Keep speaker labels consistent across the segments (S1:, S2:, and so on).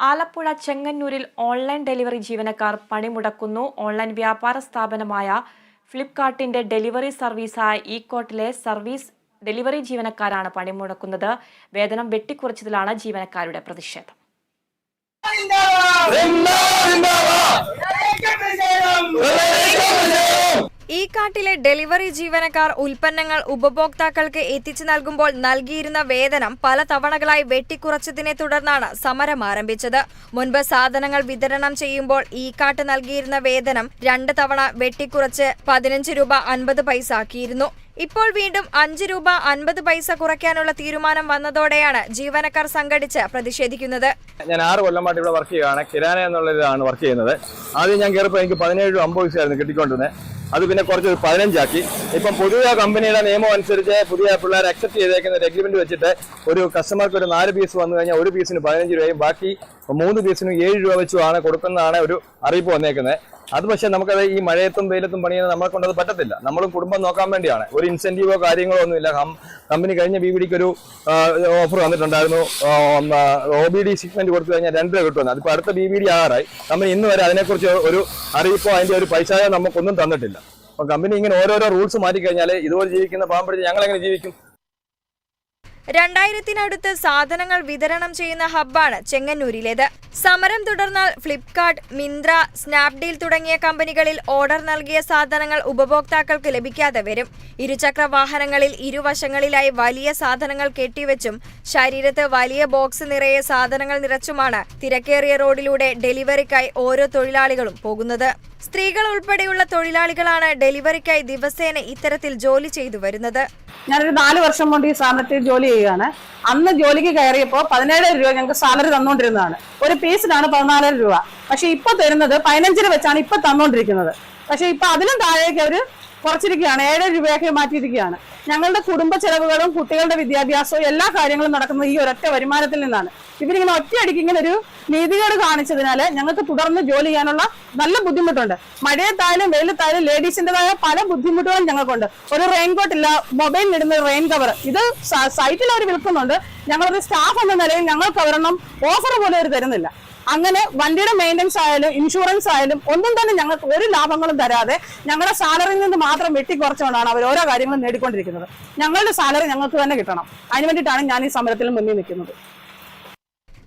S1: ആലപ്പുഴ ചെങ്ങന്നൂരിൽ online delivery ജീവനക്കാർ പണിമുടക്കുന്നു. Online വ്യാപാര സ്ഥാപനമായ ഫ്ലിപ്കാർട്ടിന്റെ ഡെലിവറി സർവീസായ ഇക്കോട്ടിലെ സർവീസ് ഡെലിവറി ജീവനക്കാരാണ് പണിമുടക്കുന്നത്. വേതനം വെട്ടിക്കുറച്ചതിലാണ് ജീവനക്കാരുടെ പ്രതിഷേധം.
S2: ഈ കാട്ടിലെ ഡെലിവറി ജീവനക്കാർ ഉൽപ്പന്നങ്ങൾ ഉപഭോക്താക്കൾക്ക് എത്തിച്ചു നൽകുമ്പോൾ നൽകിയിരുന്ന വേതനം പല തവണകളായി വെട്ടിക്കുറച്ചതിനെ തുടർന്നാണ് സമരം ആരംഭിച്ചത്. മുൻപ് സാധനങ്ങൾ വിതരണം ചെയ്യുമ്പോൾ ഈ കാട്ട് നൽകിയിരുന്ന വേതനം രണ്ട് തവണ വെട്ടിക്കുറച്ച് പതിനഞ്ച് രൂപ അൻപത് പൈസ ആക്കിയിരുന്നു. ഇപ്പോൾ വീണ്ടും അഞ്ച് രൂപ അൻപത് പൈസ കുറയ്ക്കാനുള്ള തീരുമാനം വന്നതോടെയാണ് ജീവനക്കാർ സംഘടിച്ച് പ്രതിഷേധിക്കുന്നത്.
S3: ഞാൻ ആറ് കൊല്ലമായിട്ട് ഇവിടെ വർക്ക് ചെയ്യുകയാണ്. കിരാന എന്നുള്ള ഇതാണ് വർക്ക് ചെയ്യുന്നത്. ആദ്യം ഞാൻ കയറിയപ്പോൾ എനിക്ക് പതിനേഴ് അമ്പത് പൈസയായിരുന്നു കിട്ടിക്കൊണ്ടിരുന്നത്. അത് പിന്നെ കുറച്ച് പതിനഞ്ചാക്കി. ഇപ്പം പുതിയ കമ്പനിയുടെ നിയമം അനുസരിച്ച് പുതിയ പിള്ളേർ അക്സെപ്റ്റ് ചെയ്തേക്കുന്ന ഒരു എഗ്രിമെന്റ് വെച്ചിട്ട് ഒരു കസ്റ്റമർക്ക് ഒരു നാല് പീസ് വന്നു കഴിഞ്ഞാൽ ഒരു പീസിന് പതിനഞ്ച് രൂപയും ബാക്കി മൂന്ന് പീസിനും ഏഴ് രൂപ വെച്ചുമാണ് കൊടുക്കുന്നതാണ് ഒരു അറിയിപ്പ് വന്നേക്കുന്നത് അത് പക്ഷേ നമുക്കത് ഈ മഴയത്തും വെയിലത്തും പണിയുന്നത് നമ്മളെ കൊണ്ടത് പറ്റത്തില്ല. നമ്മളും കുടുംബം നോക്കാൻ വേണ്ടിയാണ്. ഒരു ഇൻസെന്റീവോ കാര്യങ്ങളോ ഒന്നുമില്ല. കമ്പനി കഴിഞ്ഞ ബി ബി ഡിക്ക് ഒരു ഓഫർ വന്നിട്ടുണ്ടായിരുന്നു. ഒ ബി ഡി സിഗ്മെന്റ് കൊടുത്തു കഴിഞ്ഞാൽ രണ്ട് രൂപ കിട്ടുമെന്ന്. അതിപ്പോൾ അടുത്ത ബി ബി ഡി ആറായി. കമ്പനി ഇന്ന് വരെ അതിനെക്കുറിച്ച് ഒരു അറിയിപ്പോ അതിന്റെ ഒരു പൈസയോ നമുക്കൊന്നും തന്നിട്ടില്ല. അപ്പം കമ്പനി ഇങ്ങനെ ഓരോരോ റൂൾസ് മാറ്റിക്കഴിഞ്ഞാൽ ഇതുപോലെ ജീവിക്കുന്ന പാമ്പടിച്ച് പിടിച്ച് ഞങ്ങൾ എങ്ങനെ ജീവിക്കും?
S2: രണ്ടായിരത്തിനടുത്ത് സാധനങ്ങൾ വിതരണം ചെയ്യുന്ന ഹബ്ബാണ് ചെങ്ങന്നൂരിലേത്. സമരം തുടർന്നാൽ ഫ്ലിപ്കാർട്ട് മിന്ത്ര സ്നാപ്ഡീൽ തുടങ്ങിയ കമ്പനികളിൽ ഓർഡർ നൽകിയ സാധനങ്ങൾ ഉപഭോക്താക്കൾക്ക് ലഭിക്കാതെ വരും. ഇരുചക്ര വാഹനങ്ങളിൽ ഇരുവശങ്ങളിലായി വലിയ സാധനങ്ങൾ കെട്ടിവെച്ചും ശരീരത്ത് വലിയ ബോക്സ് നിറയെ സാധനങ്ങൾ നിറച്ചുമാണ് തിരക്കേറിയ റോഡിലൂടെ ഡെലിവറിക്കായി ഓരോ തൊഴിലാളികളും പോകുന്നത്. സ്ത്രീകൾ ഉൾപ്പെടെയുള്ള തൊഴിലാളികളാണ് ഡെലിവറിക്കായി ദിവസേന ഇത്തരത്തിൽ ജോലി ചെയ്തു വരുന്നത്.
S4: ഞാനൊരു നാല് വർഷം കൊണ്ട് ഈ സ്ഥാപനത്തിൽ ജോലി ചെയ്യുകയാണ്. അന്ന് ജോലിക്ക് കയറിയപ്പോൾ പതിനേഴായിരം രൂപ ഞങ്ങൾക്ക് സാലറി തന്നുകൊണ്ടിരുന്നതാണ്. ഒരു പീസിനാണ് പതിനാലായിരം രൂപ. പക്ഷെ ഇപ്പൊ തരുന്നത് പതിനഞ്ചിന് വെച്ചാണ് ഇപ്പൊ തന്നുകൊണ്ടിരിക്കുന്നത്. പക്ഷെ ഇപ്പൊ അതിലും താഴേക്ക് അവർ കുറച്ചിരിക്കുകയാണ്. ഏഴ് രൂപയൊക്കെ മാറ്റിയിരിക്കുകയാണ്. ഞങ്ങളുടെ കുടുംബ ചെലവുകളും കുട്ടികളുടെ വിദ്യാഭ്യാസവും എല്ലാ കാര്യങ്ങളും നടക്കുന്നത് ഈ ഒരൊറ്റ വരുമാനത്തിൽ നിന്നാണ്. ഇവരിങ്ങനെ ഒറ്റയടിക്ക് ഇങ്ങനെ ഒരു നീതികേട് കാണിച്ചതിനാല് ഞങ്ങൾക്ക് തുടർന്ന് ജോലി ചെയ്യാനുള്ള നല്ല ബുദ്ധിമുട്ടുണ്ട്. മഴയത്തായാലും വെയിലത്തായാലും ലേഡീസിന്റേതായ പല ബുദ്ധിമുട്ടുകളും ഞങ്ങൾക്കുണ്ട്. ഒരു റെയിൻകോട്ട് ഇല്ല മൊബൈൽ ഇടുന്ന റെയിൻ കവർ. ഇത് സൈറ്റിൽ അവർ വിൽക്കുന്നുണ്ട്. ഞങ്ങളൊരു സ്റ്റാഫ് എന്ന നിലയിൽ ഞങ്ങൾക്ക് ഒരെണ്ണം ഓഫർ പോലും അവർ തരുന്നില്ല. അങ്ങനെ വണ്ടിയുടെ മെയിന്റനൻസ് ആയാലും ഇൻഷുറൻസ് ആയാലും ഒന്നും തന്നെ ഞങ്ങൾക്ക് ഒരു ലാഭങ്ങളും തരാതെ ഞങ്ങളുടെ സാലറിയിൽ നിന്ന് മാത്രം വെട്ടിക്കുറച്ചുകൊണ്ടാണ് അവർ ഓരോ കാര്യങ്ങളും നേടിക്കൊണ്ടിരിക്കുന്നത്. ഞങ്ങളുടെ സാലറി ഞങ്ങൾക്ക് തന്നെ കിട്ടണം. അതിന് വേണ്ടിയിട്ടാണ് ഞാൻ ഈ സമരത്തിൽ മുന്നിൽ നിൽക്കുന്നത്.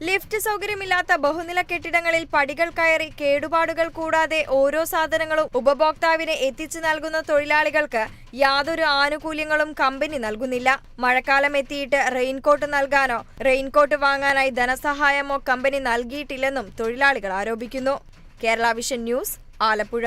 S2: ലിഫ്റ്റ് സൗകര്യമില്ലാത്ത ബഹുനില കെട്ടിടങ്ങളിൽ പടികൾ കയറി കേടുപാടുകൾ കൂടാതെ ഓരോ സാധനങ്ങളും ഉപഭോക്താവിന് എത്തിച്ചു നൽകുന്ന തൊഴിലാളികൾക്ക് യാതൊരു ആനുകൂല്യങ്ങളും കമ്പനി നൽകുന്നില്ല. മഴക്കാലം എത്തിയിട്ട് റെയിൻകോട്ട് നൽകാനോ റെയിൻകോട്ട് വാങ്ങാനായി ധനസഹായമോ കമ്പനി നൽകിയിട്ടില്ലെന്നും തൊഴിലാളികൾ ആരോപിക്കുന്നു. Kerala vision news Alappuzha.